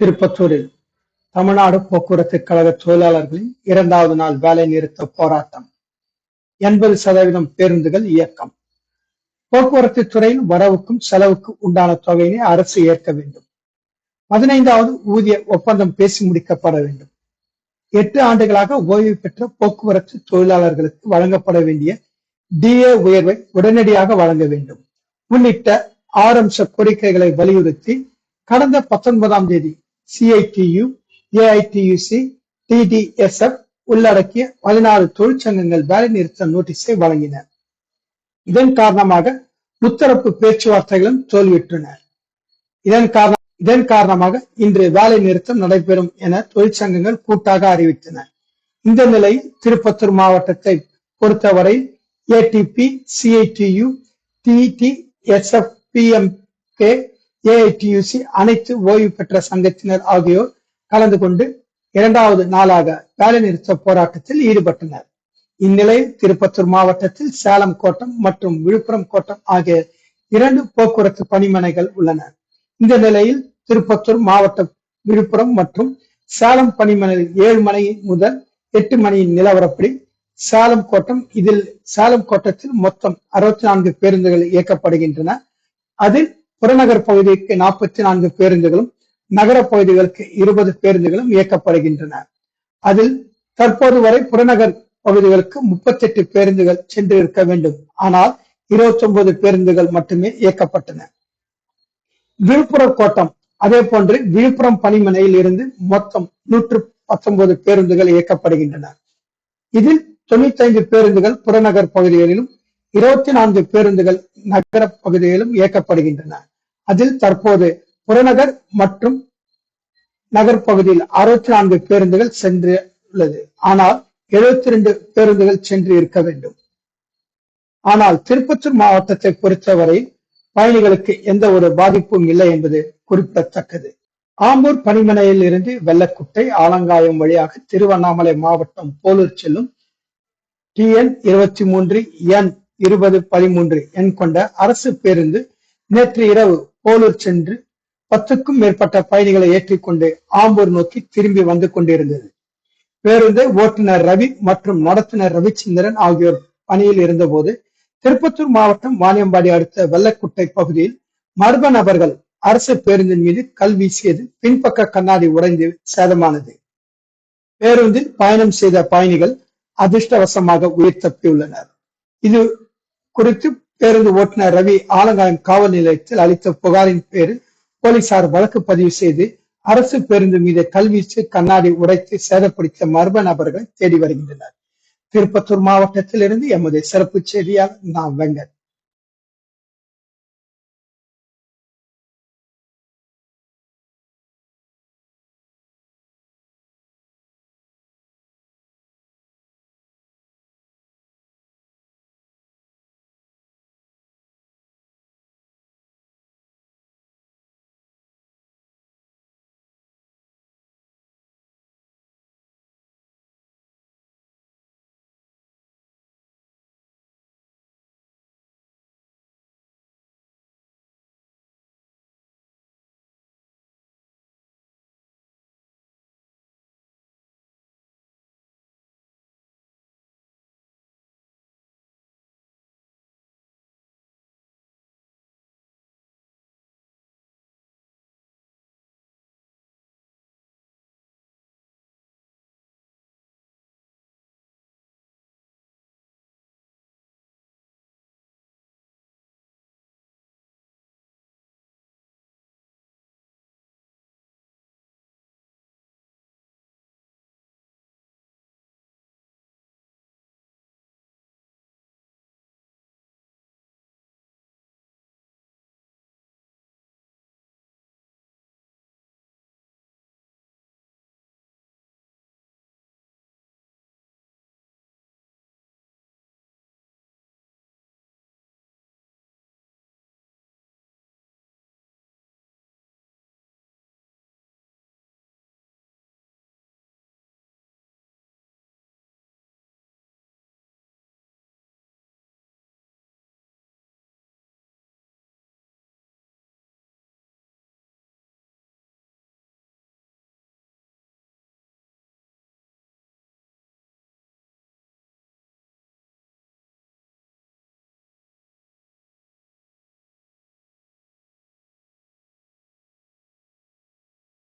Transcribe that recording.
திருப்பத்தூரில் தமிழ்நாடு போக்குவரத்து கழக தொழிலாளர்களின் இரண்டாவது நாள் வேலை நிறுத்த போராட்டம். எண்பது சதவீதம் பேருந்துகள் இயக்கம். போக்குவரத்து துறையில் வரவுக்கும் செலவுக்கும் உண்டான தொகையினை அரசு ஏற்க வேண்டும். பதினைந்தாவது ஊதிய ஒப்பந்தம் பேசி முடிக்கப்பட வேண்டும். எட்டு ஆண்டுகளாக ஓய்வு பெற்ற போக்குவரத்து தொழிலாளர்களுக்கு வழங்கப்பட வேண்டிய டிஏ உயர்வை உடனடியாக வழங்க வேண்டும். உள்ளிட்ட ஆறு அம்ச கோரிக்கைகளை வலியுறுத்தி கடந்த பத்தொன்பதாம் தேதி சிஐடியு ஏஐடியுசி டிடிஎஸ்எஃப் உள்ளடக்கிய பதினாறு தொழிற்சங்கங்கள் வேலை நிறுத்த நோட்டீஸை வழங்கின. இதன் காரணமாக முத்தரப்பு பேச்சுவார்த்தைகளும் தோல்வியுற்றன. இதன் காரணம் இதன் காரணமாக இன்று வேலை நிறுத்தம் நடைபெறும் என தொழிற்சங்கங்கள் கூட்டாக அறிவித்தன. இந்த நிலையில் திருப்பத்தூர் மாவட்டத்தை பொறுத்தவரை ATP CITU TTSF PMK AITUC அனைத்து ஓய்வு பெற்ற சங்கத்தினர் ஆகியோர் கலந்து கொண்டு இரண்டாவது நாளாக வேலை நிறுத்த போராட்டத்தில் ஈடுபட்டனர். இந்நிலையில் திருப்பத்தூர் மாவட்டத்தில் சேலம் கோட்டம் மற்றும் விழுப்புரம் கோட்டம் ஆகிய இரண்டு போக்குவரத்து பணிமனைகள் உள்ளன. இந்த நிலையில் திருப்பத்தூர் மாவட்டம் விழுப்புரம் மற்றும் சேலம் பணிமனையில் ஏழு மணி முதல் எட்டு மணியின் நிலவரப்படி சேலம் கோட்டம் இதில் சேலம் கோட்டத்தில் மொத்தம் அறுபத்தி நான்கு பேருந்துகள் இயக்கப்படுகின்றன. அதில் புறநகர் பகுதிக்கு நாற்பத்தி நான்கு பேருந்துகளும் நகர பகுதிகளுக்கு இருபது பேருந்துகளும் இயக்கப்படுகின்றன. அதில் தற்போது வரை புறநகர் பகுதிகளுக்கு முப்பத்தி எட்டு பேருந்துகள் சென்று இருக்க வேண்டும். ஆனால் இருபத்தி ஒன்பது பேருந்துகள் மட்டுமே இயக்கப்பட்டன. விழுப்புரம் கோட்டம் அதே போன்று விழுப்புரம் பணிமனையில் இருந்து மொத்தம் நூற்று பத்தொன்பது பேருந்துகள் இயக்கப்படுகின்றன. இதில் தொண்ணூத்தி ஐந்து பேருந்துகள் புறநகர் பகுதிகளிலும் இருபத்தி நான்கு பேருந்துகள் நகர பகுதியிலும் இயக்கப்படுகின்றன. அதில் தற்போது புறநகர் மற்றும் நகர் பகுதியில் அறுபத்தி நான்கு பேருந்துகள் சென்று உள்ளது ஆனால் எழுபத்தி ரெண்டு பேருந்துகள் சென்று இருக்க வேண்டும். ஆனால் திருப்பத்தூர் மாவட்டத்தை பொறுத்தவரை பயணிகளுக்கு எந்த ஒரு பாதிப்பும் இல்லை என்பது குறிப்பிடத்தக்கது. ஆம்பூர் பணிமனையில் இருந்து வெள்ளக்குட்டை ஆலங்காயம் வழியாக திருவண்ணாமலை மாவட்டம் போலூர் செல்லும் டிஎன் இருபத்தி மூன்று என் இருபது பதிமூன்று எண் கொண்ட அரசு பேருந்து நேற்று இரவு போலூர் சென்று பத்துக்கும் மேற்பட்ட பயணிகளை ஏற்றிக்கொண்டு ஆம்பூர் நோக்கி திரும்பி வந்து கொண்டிருந்தது. பேருந்தை ஓட்டுநர் ரவி மற்றும் நடத்துனர் ரவிச்சந்திரன் ஆகியோர் பணியில் இருந்தபோது திருப்பத்தூர் மாவட்டம் வாணியம்பாடி அடுத்த வெள்ளக்குட்டை பகுதியில் மர்ம நபர்கள் அரசு பேருந்தின் மீது கல் வீசியது பின்பக்க கண்ணாடி உடைந்து சேதமானது. பேருந்தில் பயணம் செய்த பயணிகள் அதிர்ஷ்டவசமாக உயிர் தப்பியுள்ளனர். இது குறித்து பேருந்து ஓட்டுநர் ரவி ஆலங்காயம் காவல் நிலையத்தில் அளித்த புகாரின் பேரில் போலீசார் வழக்கு பதிவு செய்து அரசு பேருந்து மீது கல்வீச்சு கண்ணாடி உடைத்து சேதப்படுத்த மர்ம நபர்களை தேடி வருகின்றனர். திருப்பத்தூர் மாவட்டத்தில் இருந்து எமது சிறப்பு செய்தியாளர் நாம் வெங்கட்.